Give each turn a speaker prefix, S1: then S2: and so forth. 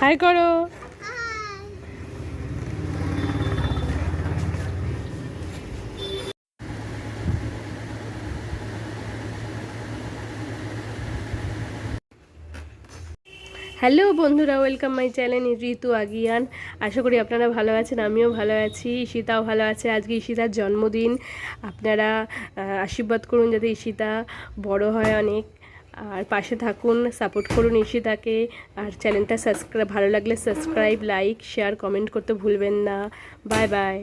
S1: High করো। Hello বন্ধুরা welcome my channel ঋতু আগিয়ান। আশা করি আপনারা ভালো আছেন, আমিও ভালো আছি, ঈশিতাও ভালো আছে। আজকে ঈশিতার জন্মদিন। আপনারা আশীর্বাদ করুন যাতে ঈশিতা বড় হয় অনেক। আর পাশে থাকুন সাপোর্ট করুন ঈশিতাকে। আর চ্যানেলটা সাবস্ক্রাইব ভালো লাগলে সাবস্ক্রাইব লাইক শেয়ার কমেন্ট করতে ভুলবেন না। Bye bye